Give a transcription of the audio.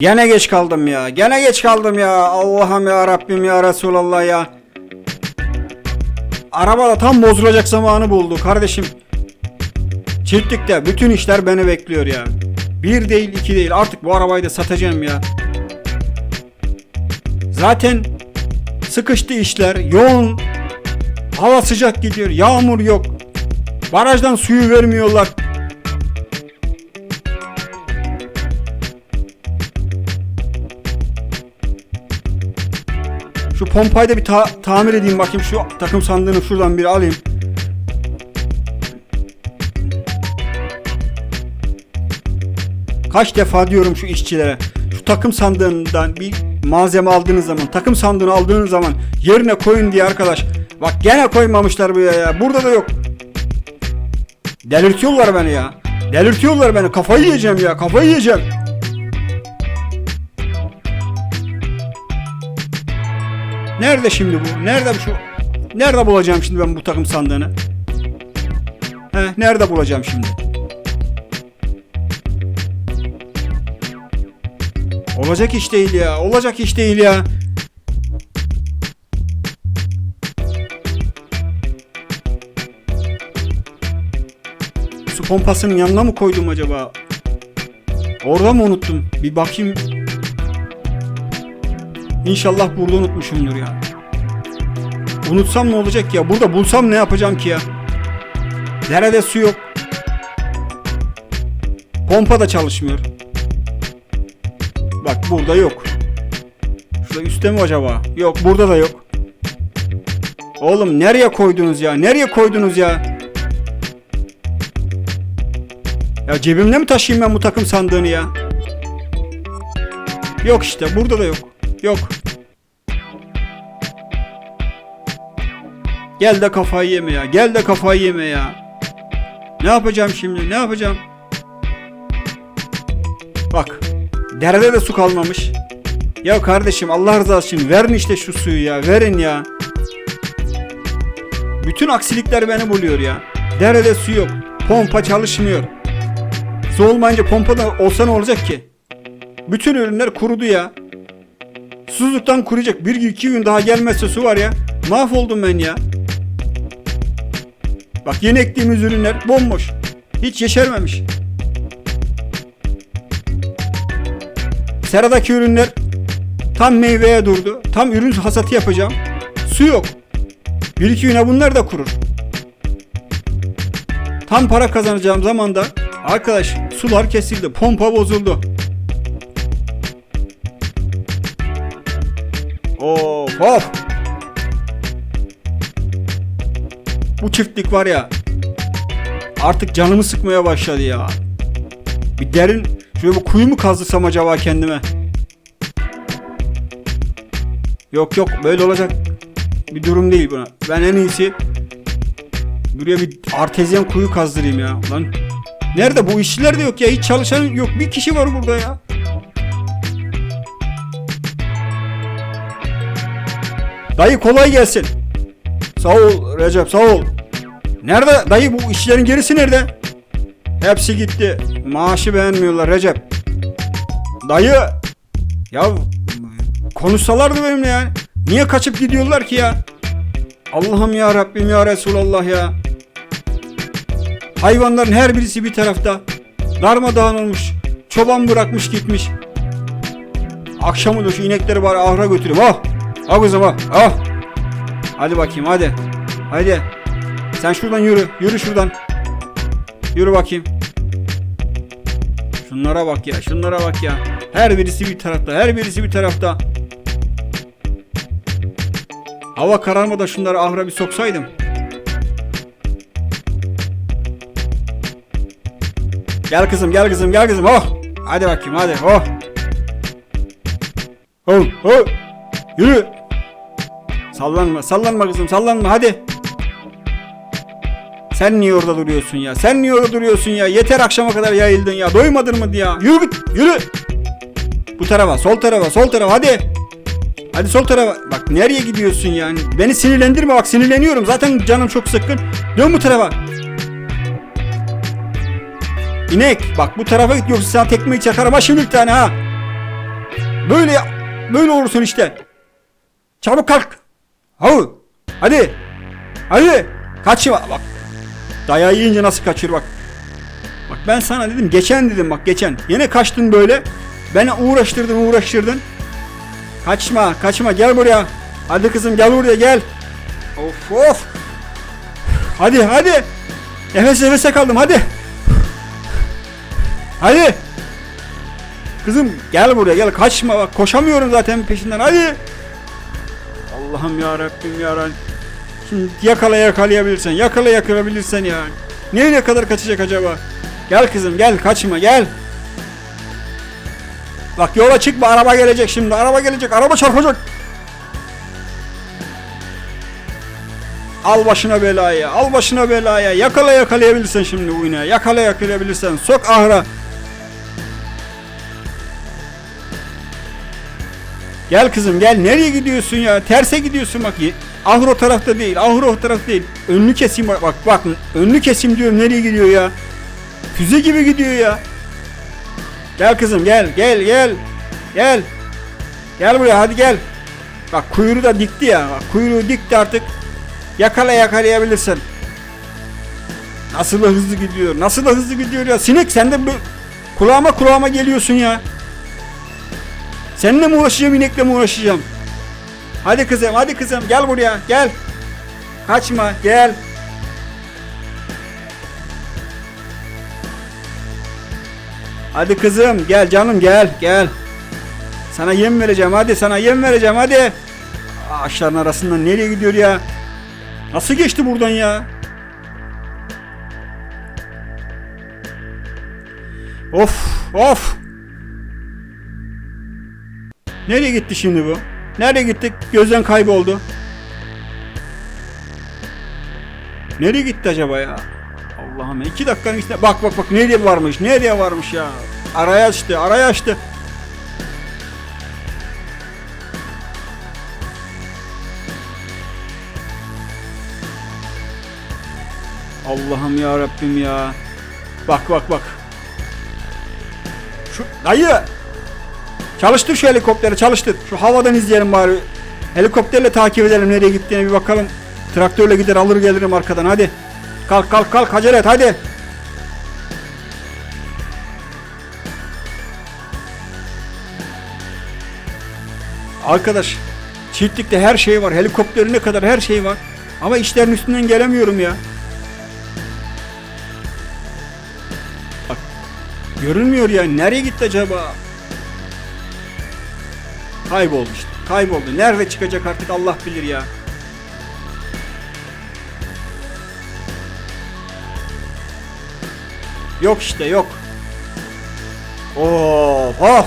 Gene geç kaldım ya. Gene geç kaldım ya. Allah'ım ya Rabbim ya Resulallah ya. Araba da tam bozulacak zamanı buldu kardeşim. Çiftlikte bütün işler beni bekliyor ya. Bir değil iki değil artık bu arabayı da satacağım ya. Zaten sıkıştı işler yoğun. Hava sıcak gidiyor yağmur yok. Barajdan suyu vermiyorlar. Şu pompayı da bir ta- tamir edeyim bakayım şu takım sandığını şuradan bir alayım. Kaç defa diyorum şu işçilere. Şu takım sandığından bir malzeme aldığınız zaman, takım sandığını aldığınız zaman yerine koyun diye arkadaş. Bak gene koymamışlar buraya ya. Burada da yok. Delirtiyorlar beni ya. Delirtiyorlar beni. Kafayı yiyeceğim ya. Kafayı yiyeceğim. Nerede şimdi bu? Nerede şu? Nerede bulacağım şimdi ben bu takım sandığını? He, nerede bulacağım şimdi? Olacak iş değil ya. Olacak iş değil ya. Su pompasının yanına mı koydum acaba? Orada mı unuttum? Bir bakayım. İnşallah burada unutmuşumdur ya. Unutsam ne olacak ya? Burada bulsam ne yapacağım ki ya? Nerede su yok? Pompa da çalışmıyor. Bak burada yok. Şurada üstte mi acaba? Yok burada da yok. Oğlum nereye koydunuz ya? Nereye koydunuz ya? Ya cebimde mi taşıyayım ben bu takım sandığını ya? Yok işte burada da yok. Yok. Gel de kafayı yeme ya. Gel de kafayı yeme ya. Ne yapacağım şimdi? Ne yapacağım? Bak. Derede de su kalmamış. Ya kardeşim Allah rızası için verin işte şu suyu ya. Verin ya. Bütün aksilikler beni buluyor ya. Derede su yok. Pompa çalışmıyor. Su olmayınca pompa da olsa ne olacak ki? Bütün ürünler kurudu ya. Susuzluktan kuruyacak. Bir iki gün daha gelmezse su var ya. Mahvoldum ben ya. Bak yeni ektiğimiz ürünler bomboş. Hiç yeşermemiş. Seradaki ürünler tam meyveye durdu. Tam ürün hasatı yapacağım. Su yok. Bir iki güne bunlar da kurur. Tam para kazanacağım zamanda arkadaş sular kesildi. Pompa bozuldu. Of of. Bu çiftlik var ya. Artık canımı sıkmaya başladı ya. Bir derin şöyle bir kuyu mu kazdırsam acaba kendime? Yok yok böyle olacak bir durum değil buna. Ben en iyisi buraya bir artezyen kuyu kazdırayım ya. Lan nerede bu işçiler de yok ya hiç çalışan yok bir kişi var burada ya. Dayı kolay gelsin. Sağ ol Recep sağ ol. Nerede dayı bu işlerin gerisi nerede? Hepsi gitti. Maaşı beğenmiyorlar Recep. Dayı. Ya konuşsalardı benimle ya. Niye kaçıp gidiyorlar ki ya? Allah'ım ya Rabbim ya Resulallah ya. Hayvanların her birisi bir tarafta. Darmadağın olmuş. Çoban bırakmış gitmiş. Akşamı da şu inekleri bari ahıra götüreyim. Ah! Ah kızım ah! Ah! Hadi bakayım hadi. Hadi. Sen şuradan yürü. Yürü şuradan. Yürü bakayım. Şunlara bak ya. Şunlara bak ya. Her birisi bir tarafta. Her birisi bir tarafta. Hava kararmadan şunları ahıra bir soksaydım. Gel kızım gel kızım gel kızım. Oh. Hadi bakayım hadi. Oh. Oh. Oh. Yürü. Sallanma sallanma kızım sallanma hadi. Sen niye orada duruyorsun ya? Sen niye orada duruyorsun ya? Yeter akşama kadar yayıldın ya. Doymadın mı ya? Yürü git yürü. Bu tarafa sol tarafa sol tarafa hadi. Hadi sol tarafa. Bak nereye gidiyorsun yani? Beni sinirlendirme bak sinirleniyorum. Zaten canım çok sıkkın. Dön bu tarafa. İnek bak bu tarafa git yoksa sana tekmeyi çakarım ha şimdi bir tane ha. Böyle böyle olursun işte. Çabuk kalk. Hav. Hadi. Hadi. Kaçma bak. Dayağı yiyince nasıl kaçır bak. Bak ben sana dedim geçen dedim bak geçen. Yine kaçtın böyle. Beni uğraştırdın uğraştırdın. Kaçma kaçma gel buraya. Hadi kızım gel buraya gel. Of of. Hadi hadi. Nefes nefese kaldım hadi. Hadi. Kızım gel buraya gel kaçma bak koşamıyorum zaten peşinden hadi. Allah'ım ya Rabbim ya Rabbim. Şimdi yakala yakalayabilirsen yakala yakalayabilirsen ya. Nereye kadar kaçacak acaba? Gel kızım gel kaçma gel. Bak yola çıkma araba gelecek şimdi araba gelecek araba çarpacak. Al başına belaya al başına belaya yakala yakalayabilirsen şimdi bu ineği yakala yakalayabilirsen sok ahıra. Gel kızım gel. Nereye gidiyorsun ya? Terse gidiyorsun bak. Ahır o tarafta değil ahır o tarafta değil. Önlü kesim bak bak önlü kesim diyorum. Nereye gidiyor ya? Füze gibi gidiyor ya. Gel kızım gel. Gel gel. Gel. Gel buraya hadi gel. Bak kuyruğu da dikti ya. Bak, kuyruğu dikti artık. Yakala yakalayabilirsin. Nasıl da hızlı gidiyor nasıl da hızlı gidiyor ya. Sinek sen de kulağıma kulağıma geliyorsun ya Seninle mi uğraşacağım inekle mi uğraşacağım? Hadi kızım hadi kızım gel buraya gel. Kaçma gel. Hadi kızım gel canım gel gel. Sana yem vereceğim hadi sana yem vereceğim hadi. Ağaçların arasından nereye gidiyor ya? Nasıl geçti buradan ya? Of of. Nereye gitti şimdi bu? Nereye gittik? Gözden kayboldu. Nereye gitti acaba ya? Allah'ım iki dakikanın içinde bak bak bak nereye varmış nereye varmış ya araya açtı araya açtı Allah'ım ya Rabbim ya bak bak bak şu dayı Çalıştır şu helikopteri çalıştır. Şu havadan izleyelim bari. Helikopterle takip edelim nereye gittiğine bir bakalım. Traktörle gider alır gelirim arkadan hadi. Kalk kalk kalk acele et hadi. Arkadaş çiftlikte her şey var. Helikopterine kadar her şey var. Ama işlerin üstünden gelemiyorum ya. Bak görünmüyor ya. Nereye gitti acaba? Kayboldu işte. Kayboldu. Nerede çıkacak artık Allah bilir ya. Yok işte yok. Oh, oh.